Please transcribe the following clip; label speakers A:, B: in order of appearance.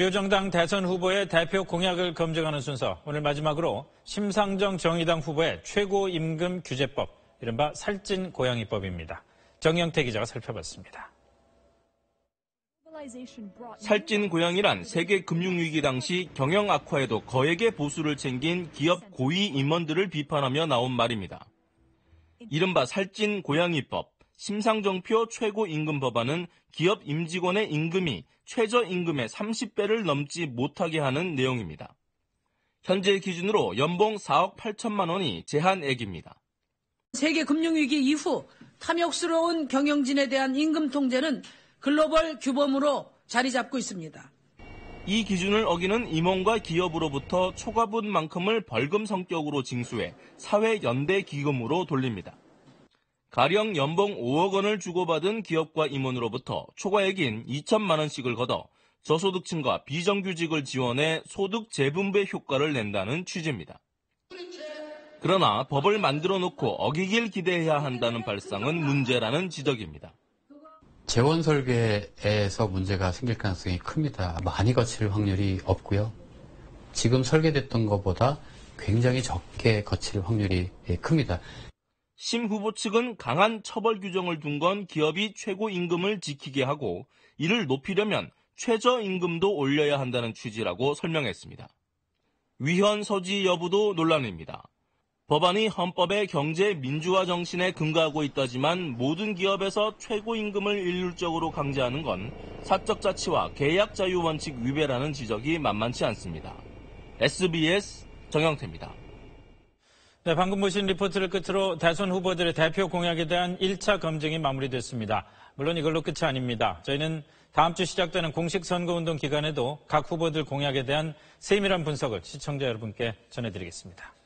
A: 주요 정당 대선 후보의 대표 공약을 검증하는 순서 오늘 마지막으로 심상정 정의당 후보의 최고임금 규제법 이른바 살찐 고양이법입니다. 정영태 기자가 살펴봤습니다.
B: 살찐 고양이란 세계 금융위기 당시 경영 악화에도 거액의 보수를 챙긴 기업 고위 임원들을 비판하며 나온 말입니다. 이른바 살찐 고양이법, 심상정표 최고임금 법안은 기업 임직원의 임금이 최저임금의 30배를 넘지 못하게 하는 내용입니다. 현재 기준으로 연봉 4억 8천만 원이 제한액입니다.
C: 세계 금융위기 이후 탐욕스러운 경영진에 대한 임금 통제는 글로벌 규범으로 자리 잡고 있습니다.
B: 이 기준을 어기는 임원과 기업으로부터 초과분만큼을 벌금 성격으로 징수해 사회 연대 기금으로 돌립니다. 가령 연봉 5억 원을 주고받은 기업과 임원으로부터 초과액인 2천만 원씩을 걷어 저소득층과 비정규직을 지원해 소득 재분배 효과를 낸다는 취지입니다. 그러나 법을 만들어 놓고 어기길 기대해야 한다는 발상은 문제라는 지적입니다.
D: 재원 설계에서 문제가 생길 가능성이 큽니다. 많이 거칠 확률이 없고요. 지금 설계됐던 것보다 굉장히 적게 거칠 확률이 큽니다.
B: 심 후보 측은 강한 처벌 규정을 둔 건 기업이 최고 임금을 지키게 하고 이를 높이려면 최저 임금도 올려야 한다는 취지라고 설명했습니다. 위헌 서지 여부도 논란입니다. 법안이 헌법의 경제 민주화 정신에 근거하고 있다지만 모든 기업에서 최고 임금을 일률적으로 강제하는 건 사적 자치와 계약 자유 원칙 위배라는 지적이 만만치 않습니다. SBS 정영태입니다.
A: 네, 방금 보신 리포트를 끝으로 대선 후보들의 대표 공약에 대한 1차 검증이 마무리됐습니다. 물론 이걸로 끝이 아닙니다. 저희는 다음 주 시작되는 공식 선거운동 기간에도 각 후보들 공약에 대한 세밀한 분석을 시청자 여러분께 전해드리겠습니다.